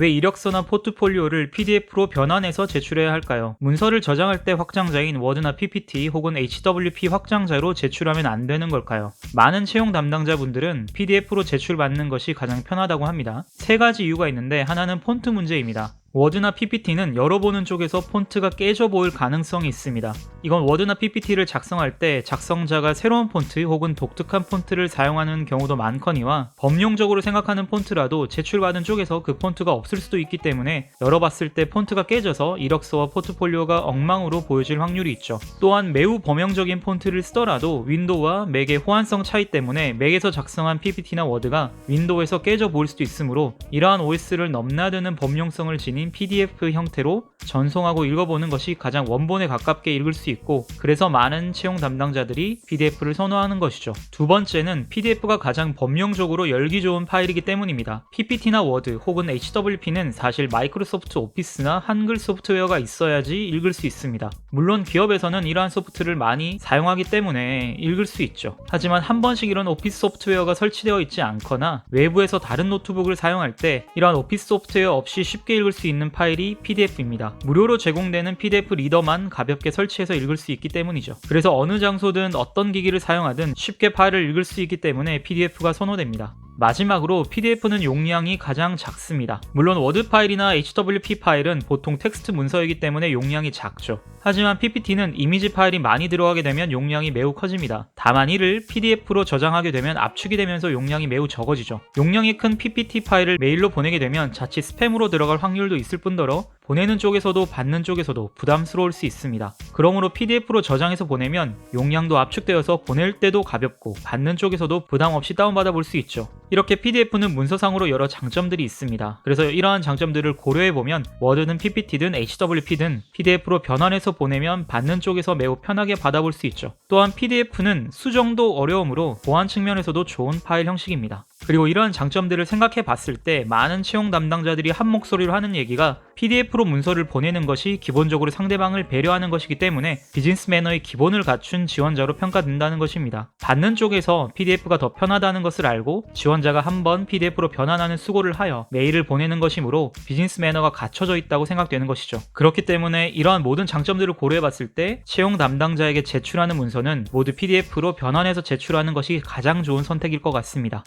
왜 이력서나 포트폴리오를 PDF로 변환해서 제출해야 할까요? 문서를 저장할 때 확장자인 워드나 PPT 혹은 HWP 확장자로 제출하면 안 되는 걸까요? 많은 채용 담당자분들은 PDF로 제출받는 것이 가장 편하다고 합니다. 세 가지 이유가 있는데 하나는 폰트 문제입니다. 워드나 PPT는 열어보는 쪽에서 폰트가 깨져 보일 가능성이 있습니다. 이건 워드나 PPT를 작성할 때 작성자가 새로운 폰트 혹은 독특한 폰트를 사용하는 경우도 많거니와 범용적으로 생각하는 폰트라도 제출받은 쪽에서 그 폰트가 없을 수도 있기 때문에 열어봤을 때 폰트가 깨져서 이력서와 포트폴리오가 엉망으로 보여질 확률이 있죠. 또한 매우 범용적인 폰트를 쓰더라도 윈도우와 맥의 호환성 차이 때문에 맥에서 작성한 PPT나 워드가 윈도우에서 깨져 보일 수도 있으므로 이러한 OS를 넘나드는 범용성을 지닌 PDF 형태로 전송하고 읽어보는 것이 가장 원본에 가깝게 읽을 수 있고 그래서 많은 채용 담당자들이 PDF를 선호하는 것이죠. 두 번째는 PDF가 가장 범용적으로 열기 좋은 파일이기 때문입니다. PPT나 워드 혹은 HWP는 사실 마이크로소프트 오피스나 한글 소프트웨어가 있어야지 읽을 수 있습니다. 물론 기업에서는 이러한 소프트를 많이 사용하기 때문에 읽을 수 있죠. 하지만 한 번씩 이런 오피스 소프트웨어가 설치되어 있지 않거나 외부에서 다른 노트북을 사용할 때 이러한 오피스 소프트웨어 없이 쉽게 읽을 수 있는 파일이 PDF입니다. 무료로 제공되는 PDF 리더만 가볍게 설치해서 읽을 수 있기 때문이죠. 그래서 어느 장소든 어떤 기기를 사용하든 쉽게 파일을 읽을 수 있기 때문에 PDF가 선호됩니다. 마지막으로 PDF는 용량이 가장 작습니다. 물론 워드 파일이나 HWP 파일은 보통 텍스트 문서이기 때문에 용량이 작죠. 하지만 PPT는 이미지 파일이 많이 들어가게 되면 용량이 매우 커집니다. 다만 이를 PDF로 저장하게 되면 압축이 되면서 용량이 매우 적어지죠. 용량이 큰 PPT 파일을 메일로 보내게 되면 자칫 스팸으로 들어갈 확률도 있을 뿐더러 보내는 쪽에서도 받는 쪽에서도 부담스러울 수 있습니다. 그러므로 PDF로 저장해서 보내면 용량도 압축되어서 보낼 때도 가볍고 받는 쪽에서도 부담 없이 다운받아 볼 수 있죠. 이렇게 PDF는 문서상으로 여러 장점들이 있습니다. 그래서 이러한 장점들을 고려해 보면 워드든 PPT든 HWP든 PDF로 변환해서 보내면 받는 쪽에서 매우 편하게 받아볼 수 있죠. 또한 PDF는 수정도 어려우므로 보안 측면에서도 좋은 파일 형식입니다. 그리고 이러한 장점들을 생각해 봤을 때 많은 채용 담당자들이 한 목소리로 하는 얘기가 PDF로 문서를 보내는 것이 기본적으로 상대방을 배려하는 것이기 때문에 비즈니스 매너의 기본을 갖춘 지원자로 평가된다는 것입니다. 받는 쪽에서 PDF가 더 편하다는 것을 알고 지원자가 한번 PDF로 변환하는 수고를 하여 메일을 보내는 것이므로 비즈니스 매너가 갖춰져 있다고 생각되는 것이죠. 그렇기 때문에 이러한 모든 장점들을 고려해 봤을 때 채용 담당자에게 제출하는 문서는 모두 PDF로 변환해서 제출하는 것이 가장 좋은 선택일 것 같습니다.